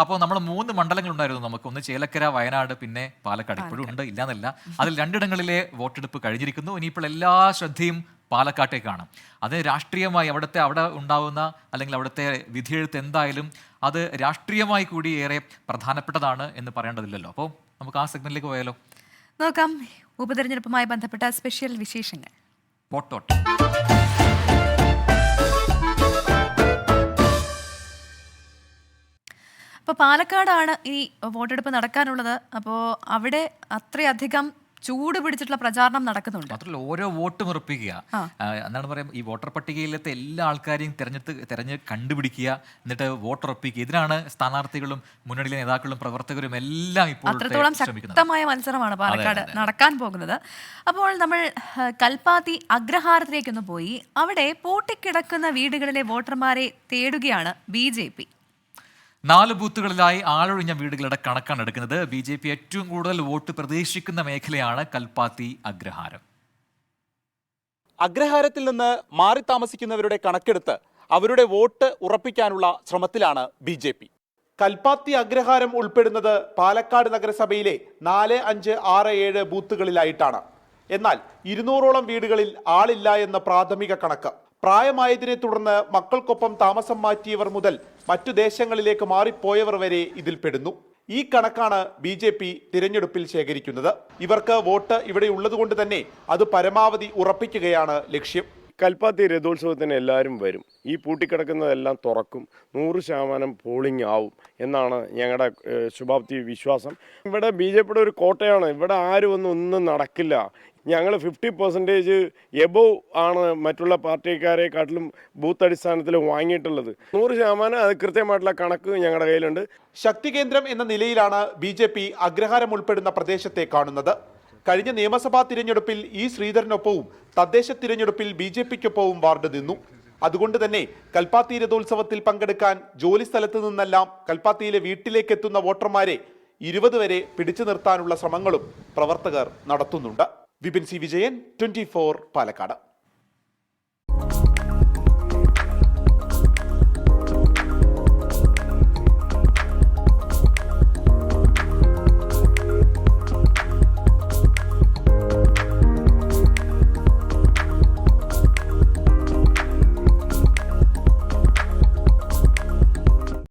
അപ്പോൾ നമ്മൾ മൂന്ന് മണ്ഡലങ്ങൾ ഉണ്ടായിരുന്നു നമുക്ക്. ഒന്ന് ചേലക്കര വയനാട് പിന്നെ പാലക്കാട്. ഇപ്പോഴും ഉണ്ട് ഇല്ലാന്നല്ല. അതിൽ രണ്ടിടങ്ങളിലെ വോട്ടെടുപ്പ് കഴിഞ്ഞിരിക്കുന്നു. ഇനിയിപ്പോൾ എല്ലാ ശ്രദ്ധയും പാലക്കാട്ടേക്കാണ്. അത് രാഷ്ട്രീയമായി അവിടുത്തെ അവിടെ ഉണ്ടാവുന്ന അല്ലെങ്കിൽ അവിടുത്തെ വിധിയെഴുത്ത് എന്തായാലും അത് രാഷ്ട്രീയമായി കൂടി ഏറെ പ്രധാനപ്പെട്ടതാണ് എന്ന് പറയേണ്ടതില്ലല്ലോ. അപ്പോൾ നമുക്ക് ആ സെഗ്മെന്റിലേക്ക് പോയാലോ? നോക്കാം. ഉപതെരഞ്ഞെടുപ്പുമായി ബന്ധപ്പെട്ട സ്പെഷ്യൽ വിശേഷങ്ങൾ. വോട്ടോട്ട് അപ്പോൾ പാലക്കാടാണ് ഈ വോട്ടെടുപ്പ് നടക്കാനുള്ളത്. അപ്പോൾ അവിടെ അത്രയധികം ചൂട് പിടിച്ചിട്ടുള്ള പ്രചാരണം നടക്കുന്നുണ്ട്. മാത്രമല്ല ഓരോ വോട്ട് ഉറപ്പിക്കുക എന്നാണ് പറയുക ഈ വോട്ടർ പട്ടികയിലത്തെ എല്ലാ ആൾക്കാരെയും തിരഞ്ഞെടുത്ത് തിരഞ്ഞ് കണ്ടുപിടിക്കുക എന്നിട്ട് വോട്ട് ഉറപ്പിക്കുക ഇതിനാണ് സ്ഥാനാർത്ഥികളും മുന്നണിയിലെ നേതാക്കളും പ്രവർത്തകരും എല്ലാം ഇപ്പോൾ അത്രത്തോളം ശക്തമായ മത്സരമാണ് പാലക്കാട് നടക്കാൻ പോകുന്നത്. അപ്പോൾ നമ്മൾ കൽപ്പാത്തി അഗ്രഹാരത്തിലേക്കൊന്ന് പോയി. അവിടെ പൂട്ടിക്കിടക്കുന്ന വീടുകളിലെ വോട്ടർമാരെ തേടുകയാണ് ബി ജെ പി. നാല് ബൂത്തുകളിലായി ആളൊഴിഞ്ഞ വീടുകളുടെ കണക്കാണ് എടുക്കുന്നത്. ബി ജെ പി ഏറ്റവും കൂടുതൽ വോട്ട് പ്രതീക്ഷിക്കുന്ന മേഖലയാണ് കൽപ്പാത്തി അഗ്രഹാരം. അഗ്രഹാരത്തിൽ നിന്ന് മാറി താമസിക്കുന്നവരുടെ കണക്കെടുത്ത് അവരുടെ വോട്ട് ഉറപ്പിക്കാനുള്ള ശ്രമത്തിലാണ് B J P. Kalpathi Agraharam ഉൾപ്പെടുന്നത് പാലക്കാട് നഗരസഭയിലെ നാല് അഞ്ച് ആറ് ഏഴ് ബൂത്തുകളിലായിട്ടാണ്. എന്നാൽ ഇരുന്നൂറോളം വീടുകളിൽ ആളില്ല എന്ന പ്രാഥമിക കണക്ക്. പ്രായമായതിനെ തുടർന്ന് മക്കൾക്കൊപ്പം താമസം മാറ്റിയവർ മുതൽ മറ്റു ദേശങ്ങളിലേക്ക് മാറിപ്പോയവർ വരെ ഇതിൽ പെടുന്നു. ഈ കണക്കാണ് ബി ജെ പി തിരഞ്ഞെടുപ്പിൽ ശേഖരിക്കുന്നത്. ഇവർക്ക് വോട്ട് ഇവിടെ ഉള്ളതുകൊണ്ട് തന്നെ അത് പരമാവധി ഉറപ്പിക്കുകയാണ് ലക്ഷ്യം. കൽപ്പാത്തി രഥോത്സവത്തിന് എല്ലാവരും വരും. ഈ പൂട്ടിക്കിടക്കുന്നതെല്ലാം തുറക്കും. നൂറ് ശതമാനം പോളിംഗ് ആവും എന്നാണ് ഞങ്ങളുടെ ശുഭാപ്തി വിശ്വാസം. ഇവിടെ ബി ജെ പിയുടെ ഒരു കോട്ടയാണ്. ഇവിടെ ആരും ഒന്നും ഒന്നും നടക്കില്ല. ഞങ്ങൾ ഫിഫ്റ്റി പെർസെന്റേജ് എബോവ് ആണ് മറ്റുള്ള പാർട്ടിക്കാരെ പാർട്ടിക്കാരെക്കാട്ടിലും ബൂത്ത് അടിസ്ഥാനത്തിൽ വാങ്ങിയിട്ടുള്ളത്. നൂറ് ശതമാനം അത് കൃത്യമായിട്ടുള്ള കണക്ക് ഞങ്ങളുടെ കയ്യിലുണ്ട്. ശക്തി കേന്ദ്രം എന്ന നിലയിലാണ് ബി ജെ പി അഗ്രഹാരം ഉൾപ്പെടുന്ന പ്രദേശത്തെ കാണുന്നത്. കഴിഞ്ഞ നിയമസഭാ തിരഞ്ഞെടുപ്പിൽ ഇ ശ്രീധരനൊപ്പവും തദ്ദേശ തിരഞ്ഞെടുപ്പിൽ ബി ജെ പിക്കൊപ്പവും വാർഡ് നിന്നു. അതുകൊണ്ട് തന്നെ കൽപ്പാത്തി രഥോത്സവത്തിൽ പങ്കെടുക്കാൻ ജോലി സ്ഥലത്ത് നിന്നെല്ലാം കൽപ്പാത്തിയിലെ വീട്ടിലേക്ക് എത്തുന്ന വോട്ടർമാരെ ഇരുപത് വരെ പിടിച്ചു നിർത്താനുള്ള ശ്രമങ്ങളും പ്രവർത്തകർ നടത്തുന്നുണ്ട്. Vipin C Vijayan twenty Palakkad.